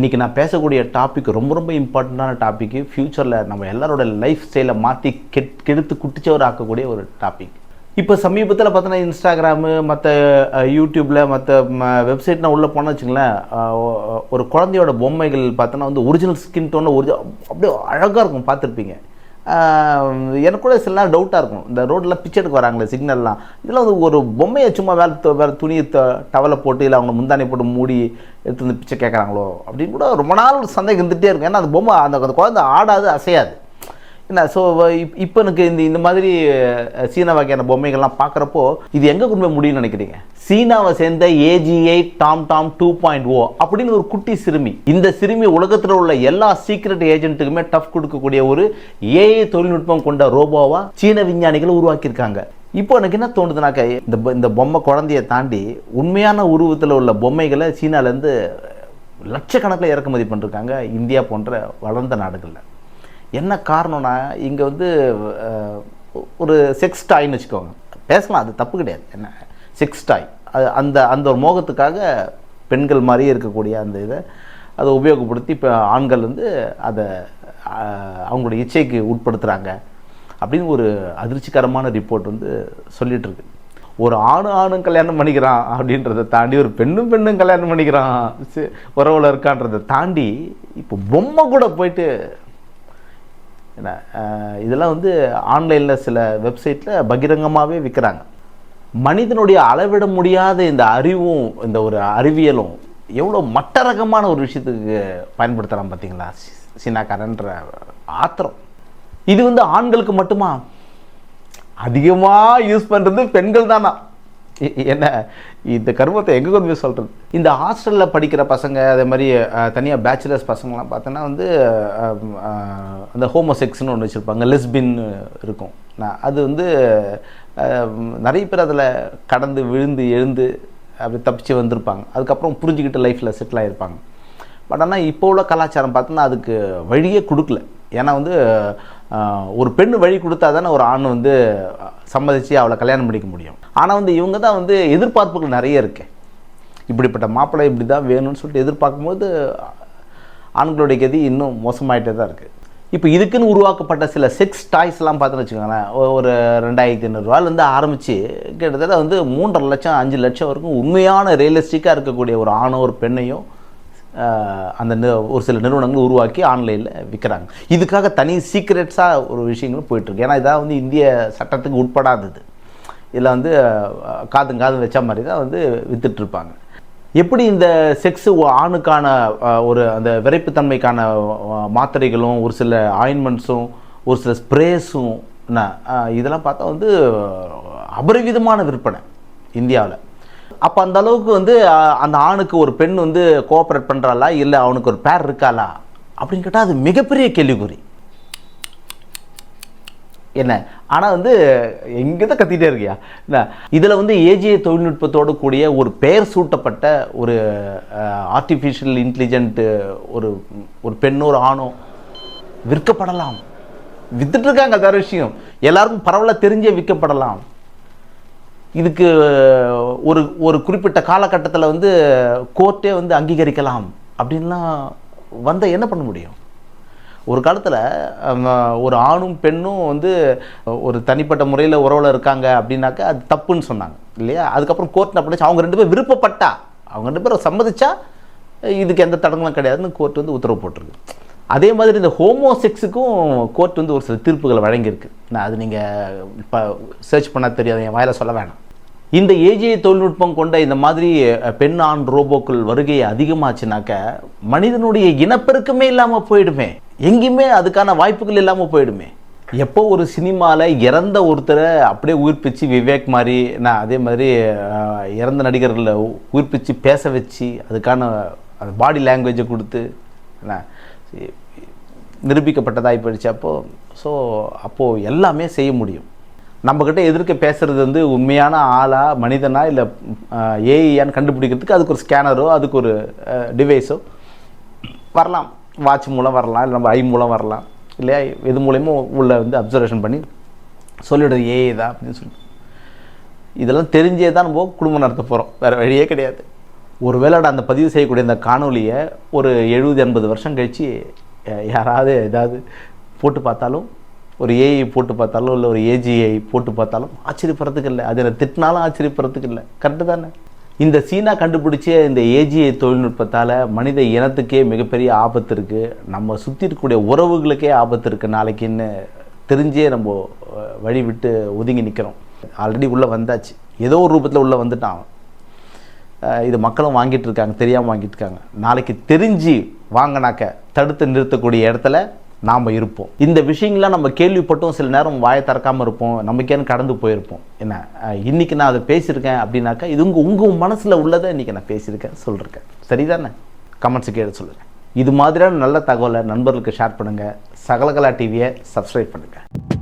இன்றைக்கி நான் பேசக்கூடிய டாபிக் ரொம்ப ரொம்ப இம்பார்ட்டண்ட்டான டாபிக் ஃப்யூச்சரில் நம்ம எல்லாரோட லைஃப் ஸ்டைலை மாற்றி கெட் கெடுத்து குட்டிச்சவர் ஆக்கக்கூடிய ஒரு டாபிக் இப்போ சமீபத்தில் பார்த்தோன்னா இன்ஸ்டாகிராமு மற்ற யூடியூப்பில் மற்ற வெப்சைட்னா உள்ளே போனேன்னு வச்சுங்களேன் ஒரு குழந்தையோட பொம்மைகள் பார்த்தோன்னா வந்து ஒரிஜினல் ஸ்கின் டோனில் ஒரிஜினல் அப்படியே அழகாக இருக்கும் பார்த்துருப்பீங்க. எனக்கு கூட சில நேரம் டவுட்டாக இருக்கும். இந்த ரோட்டில் பிச்சை எடுக்க வராங்களே சிக்னல்லாம் இதெல்லாம் வந்து ஒரு பொம்மையை சும்மா வேலை வேறு துணியை த டவலை போட்டு இல்லை அவங்க முந்தானை போட்டு மூடி எடுத்து வந்து பிச்சை கேட்குறாங்களோ அப்படின்னு கூட ரொம்ப நாள் சந்தேகம் இருந்துகிட்டே இருக்கும். ஏன்னா அந்த பொம்மை அந்த அந்த குழந்தை ஆடாது அசையாது. என்ன ஸோ இப்போ எனக்கு இந்த இந்த மாதிரி சீன சீனா வகையான பொம்மைகள்லாம் பார்க்குறப்போ இது எங்கே கொண்டு போய் முடியும்னு நினைக்கிறீங்க? சீனாவை சேர்ந்த AGI Tom Tom two point O அப்படின்னு ஒரு குட்டி சிறுமி. இந்த சிறுமி உலகத்தில் உள்ள எல்லா சீக்ரெட் ஏஜென்ட்டுக்குமே டஃப் கொடுக்கக்கூடிய ஒரு ஏஐ தொழில்நுட்பம் கொண்ட ரோபோவாக சீன விஞ்ஞானிகள் உருவாக்கியிருக்காங்க. இப்போ எனக்கு என்ன தோணுதுனாக்க இந்த இந்த பொம்மை குழந்தைய தாண்டி உண்மையான உருவத்தில் உள்ள பொம்மைகளை சீனாலேருந்து லட்சக்கணக்கில் இறக்குமதி பண்ணிருக்காங்க இந்தியா போன்ற வளர்ந்த நாடுகளில். என்ன காரணம்னா இங்கே வந்து ஒரு செக்ஸ் டாய்னு வச்சுக்கோங்க. பேசலாம் அது தப்பு கிடையாது. என்ன? செக்ஸ் டாய் அது அந்த அந்த ஒரு மோகத்துக்காக பெண்கள் மாதிரியே இருக்கக்கூடிய அந்த இதை அதை உபயோகப்படுத்தி இப்போ ஆண்கள் வந்து அதை அவங்களுடைய இச்சைக்கு உட்படுத்துகிறாங்க அப்படின்னு ஒரு அதிர்ச்சிகரமான ரிப்போர்ட் வந்து சொல்லிகிட்ருக்கு ஒரு ஆணும் ஆணும் கல்யாணம் பண்ணிக்கிறான் அப்படின்றத தாண்டி ஒரு பெண்ணும் பெண்ணும் கல்யாணம் பண்ணிக்கிறான். உறவுல இருக்கான்றதை தாண்டி இப்போ பொம்மை கூட போயிட்டு என்ன இதெல்லாம் வந்து ஆன்லைனில் சில வெப்சைட்டில் பகிரங்கமாகவே விற்கிறாங்க மனிதனுடைய அளவிட முடியாத இந்த அறிவும் இந்த ஒரு அறிவியலும் எவ்வளோ மட்ட ரகமான ஒரு விஷயத்துக்கு பயன்படுத்துகிறான் பார்த்தீங்களா? சி- சீனாக்காரன்ற ஆத்திரம். இது வந்து ஆண்களுக்கு மட்டுமா? அதிகமாக யூஸ் பண்ணுறது பெண்கள் தானா? என்ன? இந்த கர்மத்தை எங்கே கொண்டு போய் சொல்கிறது இந்த ஹாஸ்டலில் படிக்கிற பசங்க அதே மாதிரி தனியாக பேச்சுலர்ஸ் பசங்களாம் பார்த்தோன்னா வந்து அந்த ஹோமோசெக்ஸ்னு ஒன்று வச்சுருப்பாங்க லெஸ்பின் இருக்கும். நான் அது வந்து நிறைய பேர் அதில் கடந்து விழுந்து எழுந்து அப்படி தப்பிச்சு வந்திருப்பாங்க. அதுக்கப்புறம் புரிஞ்சுக்கிட்டு லைஃப்பில் செட்டில் ஆகிருப்பாங்க பட் ஆனால் இப்போ உள்ள கலாச்சாரம் பார்த்தோன்னா அதுக்கு வழியே கொடுக்கல. ஏன்னா வந்து ஒரு பெண் வழி கொடுத்தா தானே ஒரு ஆண் வந்து சம்மதித்து அவளை கல்யாணம் பண்ணிக்க முடியும். ஆனால் வந்து இவங்க தான் வந்து எதிர்பார்ப்புகள் நிறைய இருக்கு. இப்படிப்பட்ட மாப்பிள்ளை இப்படி தான் வேணும்னு சொல்லிட்டு எதிர்பார்க்கும்போது ஆண்களுடைய கதி இன்னும் மோசமாயிட்டே தான் இருக்குது இப்போ இதுக்குன்னு உருவாக்கப்பட்ட சில செக்ஸ் டாய்ஸ்லாம் பார்த்துன்னு வச்சுக்கோங்களேன் ஒரு ரெண்டாயிரத்தி ஐநூறுரூவாலேருந்து ஆரம்பித்து கிட்டத்தட்ட வந்து மூன்றரை லட்சம் அஞ்சு லட்சம் வரைக்கும் உண்மையான ரியலிஸ்டிக்காக இருக்கக்கூடிய ஒரு ஆணோ ஒரு பெண்ணையும் அந்த ஒரு சில நிறுவனங்கள் உருவாக்கி ஆன்லைனில் விற்கிறாங்க இதுக்காக தனி சீக்ரெட்ஸாக ஒரு விஷயங்களும் போயிட்டுருக்கு. ஏன்னா இதான் வந்து இந்திய சட்டத்துக்கு உட்படாதது. இதில் வந்து அஹ், காதும் காதும் வச்ச மாதிரி தான் வந்து விற்றுட்ருப்பாங்க எப்படி இந்த செக்ஸ் ஆணுக்கான ஒரு அந்த விரைப்புத்தன்மைக்கான மாத்திரைகளும் ஒரு சில ஆயின்மெண்ட்ஸும் ஒரு சில ஸ்ப்ரேஸும் இதெல்லாம் பார்த்தா வந்து அபரிவிதமான விற்பனை இந்தியாவில். அப்போ அந்த அளவுக்கு வந்து அந்த ஆணுக்கு ஒரு பெண் வந்து கோஆப்ரேட் பண்ணுறாளா இல்லை அவனுக்கு ஒரு பேர் இருக்காளா? அப்படின்னு கேட்டால் அது மிகப்பெரிய கேள்விக்குறி. என்ன? ஆனால் வந்து எங்கே தான் கத்திட்டே இருக்கியா? என்ன? இதில் வந்து ஏஜிஐ தொழில்நுட்பத்தோடு கூடிய ஒரு பெயர் சூட்டப்பட்ட ஒரு ஆர்டிஃபிஷியல் இன்டெலிஜென்ட்டு ஒரு ஒரு பெண்ணோ ஒரு ஆணோ விற்கப்படலாம். வித்துட்ருக்காங்க அது விஷயம். எல்லாருக்கும் பரவலாக தெரிஞ்சே விற்கப்படலாம். இதுக்கு ஒரு ஒரு குறிப்பிட்ட காலகட்டத்தில் வந்து கோர்ட்டே வந்து அங்கீகரிக்கலாம் அப்படின்லாம் வந்த என்ன பண்ண முடியும்? ஒரு காலத்தில் ஒரு ஆணும் பெண்ணும் வந்து ஒரு தனிப்பட்ட முறையில் உறவில் இருக்காங்க அப்படின்னாக்கா அது தப்புன்னு சொன்னாங்க இல்லையா? அதுக்கப்புறம் கோர்ட் என்ன பண்ணுச்சு? அவங்க ரெண்டு பேரும் விருப்பப்பட்டா? அவங்க ரெண்டு பேரும் சம்மதிச்சா இதுக்கு எந்த தடங்களும் கிடையாதுன்னு கோர்ட் வந்து உத்தரவு போட்டிருக்கு. அதே மாதிரி இந்த ஹோமோசெக்ஸுக்கும் கோர்ட் வந்து ஒரு சில தீர்ப்புகளை வழங்கியிருக்கு. நான் அது நீங்கள் இப்போ சர்ச் பண்ணால் தெரியாது என் வாயில் சொல்ல வேணாம். இந்த ஏஜிஐ தொழில்நுட்பம் கொண்ட இந்த மாதிரி பெண் ஆண் ரோபோக்கள் வருகை அதிகமாச்சுனாக்க மனிதனுடைய இனப்பெருக்கமே இல்லாமல் போயிடுமே. எங்கேயுமே அதுக்கான வாய்ப்புகள் இல்லாமல் போயிடுமே. எப்போ ஒரு சினிமாவில் இறந்த ஒருத்தரை அப்படியே உயிர்ப்பிச்சு விவேக் மாதிரி நான் அதே மாதிரி இறந்த நடிகர்களை உயிர்ப்பிச்சு பேச வச்சு அதுக்கான அந்த பாடி லாங்குவேஜை கொடுத்து நிரூபிக்கப்பட்டதாகி போயிடுச்சு அப்போது ஸோ அப்போது எல்லாமே செய்ய முடியும். நம்மக்கிட்ட எதிர்க்க பேசுகிறது வந்து உண்மையான ஆளா மனிதனா இல்லை ஏஐயான்னு கண்டுபிடிக்கிறதுக்கு அதுக்கு ஒரு ஸ்கேனரோ அதுக்கு ஒரு டிவைஸோ வரலாம். வாட்ச் மூலம் வரலாம் இல்லை நம்ம ஐ மூலம் வரலாம். இல்லையா? இது மூலயமா உள்ள வந்து அப்சர்வேஷன் பண்ணி சொல்லிவிடுறது ஏஐ தான் அப்படின்னு சொல்லி. இதெல்லாம் தெரிஞ்சே தான் நம்ம குடும்பம் நடத்த போகிறோம் வேறு வழியே கிடையாது. ஒருவேளை அந்த பதிவு செய்யக்கூடிய அந்த காணொலியை ஒரு எழுபது எண்பது வருஷம் கழித்து யாராவது ஏதாவது போட்டு பார்த்தாலும் ஒரு ஏஐ போட்டு பார்த்தாலும் இல்லை ஒரு ஏஜிஐ போட்டு பார்த்தாலும் ஆச்சரியப்படுறதுக்கு இல்லை. அதில் திட்டினாலும் ஆச்சரியப்படுறதுக்கு இல்லை. கரெக்டு தானே? இந்த சீனா கண்டுபிடிச்ச இந்த ஏஜிஐ தொழில்நுட்பத்தால் மனித இனத்துக்கே மிகப்பெரிய ஆபத்து இருக்குது நம்ம சுற்றி இருக்கக்கூடிய உறவுகளுக்கே ஆபத்து இருக்குது நாளைக்குன்னு தெரிஞ்சே நம்ம வழி விட்டு ஒதுங்கி நிற்கிறோம் ஆல்ரெடி உள்ளே வந்தாச்சு. ஏதோ ஒரு ரூபத்தில் உள்ளே வந்துட்டான் இது மக்களும் வாங்கிட்டு இருக்காங்க தெரியாமல் வாங்கிட்டு இருக்காங்க. நாளைக்கு தெரிஞ்சு வாங்கினாக்க தடுத்து நிறுத்தக்கூடிய இடத்துல நாம் இருப்போம். இந்த விஷயங்கள்லாம் நம்ம கேள்விப்பட்டும் சில நேரம் வாயை திறக்காமல் இருப்போம் நமக்கேன்னு கடந்து போயிருப்போம். என்ன? இன்றைக்கி இன்னைக்கு நான் அதை பேசியிருக்கேன் அப்படின்னாக்கா இது உங்கள் உங்கள் மனசில் உள்ளதை இன்றைக்கி நான் பேசியிருக்கேன் சொல்லியிருக்கேன். சரிதானே? கமெண்ட்ஸு கேட்டு சொல்லுங்கள் இது மாதிரியான நல்ல தகவலை நண்பர்களுக்கு ஷேர் பண்ணுங்கள் சகலகலா டிவியை சப்ஸ்கிரைப் பண்ணுங்கள்